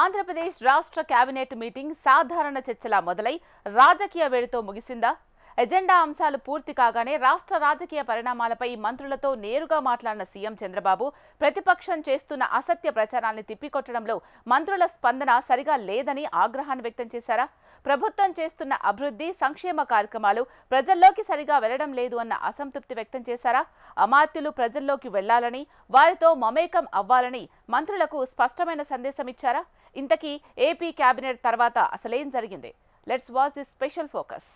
ఆంధ్రప్రదేశ్ రాష్ట్ర cabinet meeting సాధారణ చర్చలా మొదలై రాజకీయ వేడితో ముగిసిందా? ఎజెండా అంశాలు పూర్తి కాగానే రాష్ట్ర రాజకీయ పరిణామాలపై మంత్రులతో నేరుగా మాట్లాడిన సీఎం చంద్రబాబు ప్రతిపక్షం చేస్తున్న అసత్య ప్రచారాన్ని తిప్పికొట్టడంలో మంత్రుల స్పందన సరిగా లేదని ఆగ్రహాన్ని వ్యక్తం చేశారా? ప్రభుత్వం చేస్తున్న అభివృద్ధి సంక్షేమ కార్యక్రమాలు ప్రజల్లోకి సరిగా వెళ్ళడం లేదు అన్న అసంతృప్తి వ్యక్తం చేశారా? అమాత్యులు ప్రజల్లోకి వెళ్ళాలని వారితో మమేకం అవ్వాలని మంత్రులకు స్పష్టమైన సందేశం ఇచ్చారా ఇంతకీ ఏపీ కేబినెట్ తర్వాత అసలేం జరిగింది? Let's watch this special focus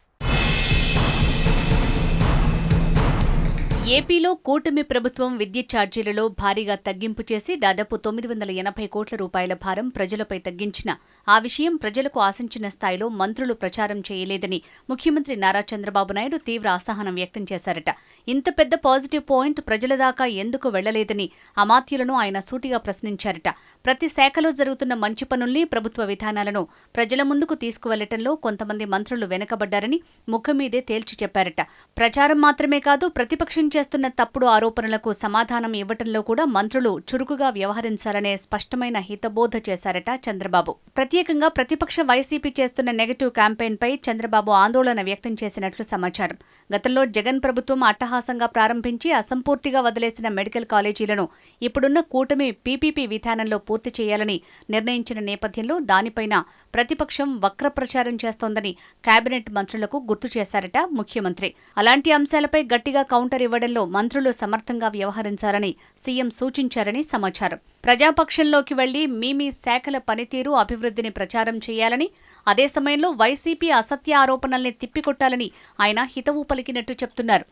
ఏపీలో కూటమి ప్రభుత్వం విద్యుత్ ఛార్జీలలో భారీగా తగ్గింపు చేసి దాదాపు తొమ్మిది వందల ఎనభై కోట్ల రూపాయల భారం ప్రజలపై తగ్గించిన ఆ విషయం ప్రజలకు ఆశించిన స్థాయిలో మంత్రులు ప్రచారం చేయలేదని ముఖ్యమంత్రి నారా చంద్రబాబు నాయుడు తీవ్ర అసహనం వ్యక్తం చేశారట. ఇంత పెద్ద పాజిటివ్ పాయింట్ ప్రజల దాకా ఎందుకు వెళ్ళలేదని అమాత్యులను ఆయన సూటిగా ప్రశ్నించారట. ప్రతి శాఖలో జరుగుతున్న మంచి పనుల్ని ప్రభుత్వ విధానాలను ప్రజల ముందుకు తీసుకువెళ్ళటంలో కొంతమంది మంత్రులు వెనకబడ్డారని ముఖం మీదే తేల్చి చెప్పారట. ప్రచారం మాత్రమే కాదు ప్రతిపక్షం చేస్తున్న తప్పుడు ఆరోపణలకు సమాధానం ఇవ్వటంలో కూడా మంత్రులు చురుకుగా వ్యవహరించాలనే స్పష్టమైన హితబోధ చేశారట చంద్రబాబు. ప్రత్యేకంగా ప్రతిపక్ష వైసీపీ చేస్తున్న నెగటివ్ క్యాంపెయిన్పై చంద్రబాబు ఆందోళన వ్యక్తం చేసినట్లు సమాచారం. గతంలో జగన్ ప్రభుత్వం అట్టహాసంగా ప్రారంభించి అసంపూర్తిగా వదిలేసిన మెడికల్ కాలేజీలను ఇప్పుడున్న కూటమి పీపీపీ విధానంలో పూర్తి చేయాలని నిర్ణయించిన నేపథ్యంలో దానిపైన ప్రతిపక్షం వక్ర ప్రచారం చేస్తోందని కేబినెట్ మంత్రులకు గుర్తు చేశారట ముఖ్యమంత్రి. అలాంటి అంశాలపై గట్టిగా కౌంటర్ ఇవ్వడం ఇవ్వడంలో మంత్రులు సమర్థంగా వ్యవహరించాలని సీఎం సూచించారని సమాచారం. ప్రజాపక్షంలోకి వెళ్ళి మీ మీ శాఖల పనితీరు అభివృద్ధిని ప్రచారం చేయాలని అదే సమయంలో వైసీపీ అసత్య ఆరోపణల్ని తిప్పికొట్టాలని ఆయన హితవు పలికినట్టు చెప్తున్నారు.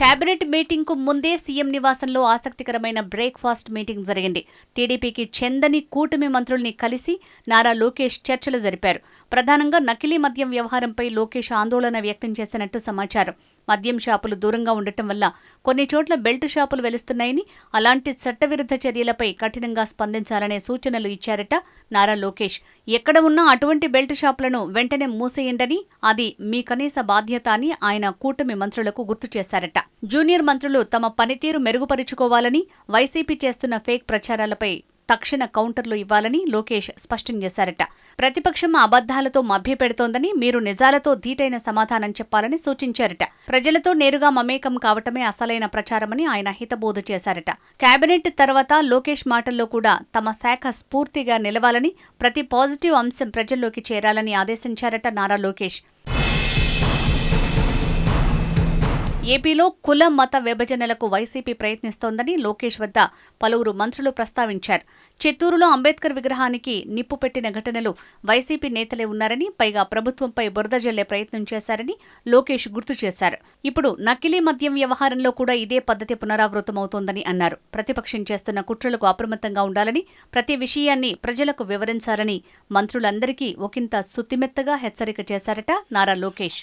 కేబినెట్ మీటింగ్కు ముందే సీఎం నివాసంలో ఆసక్తికరమైన బ్రేక్ఫాస్ట్ మీటింగ్ జరిగింది. టీడీపీకి చెందని కూటమి మంత్రుల్ని కలిసి నారా లోకేష్ చర్చలు జరిపారు. ప్రధానంగా నకిలీ మద్యం వ్యవహారంపై లోకేష్ ఆందోళన వ్యక్తం చేసినట్టు సమాచారం. మద్యం షాపులు దూరంగా ఉండటం వల్ల కొన్ని చోట్ల బెల్ట్ షాపులు వెలుస్తున్నాయని అలాంటి చట్టవిరుద్ధ చర్యలపై కఠినంగా స్పందించాలనే సూచనలు ఇచ్చారట నారా లోకేష్. ఎక్కడ ఉన్నా అటువంటి బెల్ట్ షాపులను వెంటనే మూసేయండని అది మీ కనీస బాధ్యత అని ఆయన కూటమి మంత్రులకు గుర్తు చేశారట. జూనియర్ మంత్రులు తమ పనితీరు మెరుగుపరుచుకోవాలని వైసీపీ చేస్తున్న ఫేక్ ప్రచారాలపై తక్షణ కౌంటర్లు ఇవ్వాలని లోకేష్ స్పష్టం చేశారట. ప్రతిపక్షం అబద్దాలతో మభ్యపెడుతోందని మీరు నిజాలతో ధీటైన సమాధానం చెప్పాలని సూచించారట. ప్రజలతో నేరుగా మమేకం కావటమే అసలైన ప్రచారమని ఆయన హితబోధ చేశారట. కేబినెట్ తర్వాత లోకేష్ మాటల్లో కూడా తమ శాఖ స్ఫూర్తిగా నిలవాలని ప్రతి పాజిటివ్ అంశం ప్రజల్లోకి చేరాలని ఆదేశించారట నారా లోకేష్. ఏపీలో కుల మత విభజనలకు వైసీపీ ప్రయత్నిస్తోందని లోకేష్ వద్ద పలువురు మంత్రులు ప్రస్తావించారు. చిత్తూరులో అంబేద్కర్ విగ్రహానికి నిప్పు పెట్టిన ఘటనలు వైసీపీ నేతలే ఉన్నారని పైగా ప్రభుత్వంపై బురద జల్లే ప్రయత్నం చేశారని లోకేష్ గుర్తు చేశారు. ఇప్పుడు నకిలీ మద్యం వ్యవహారంలో కూడా ఇదే పద్ధతి పునరావృతమవుతోందని అన్నారు. ప్రతిపక్షం చేస్తున్న కుట్రలకు అప్రమత్తంగా ఉండాలని ప్రతి విషయాన్ని ప్రజలకు వివరించాలని మంత్రులందరికీ ఒకంత సుత్తిమెత్తగా హెచ్చరిక చేశారట నారా లోకేష్.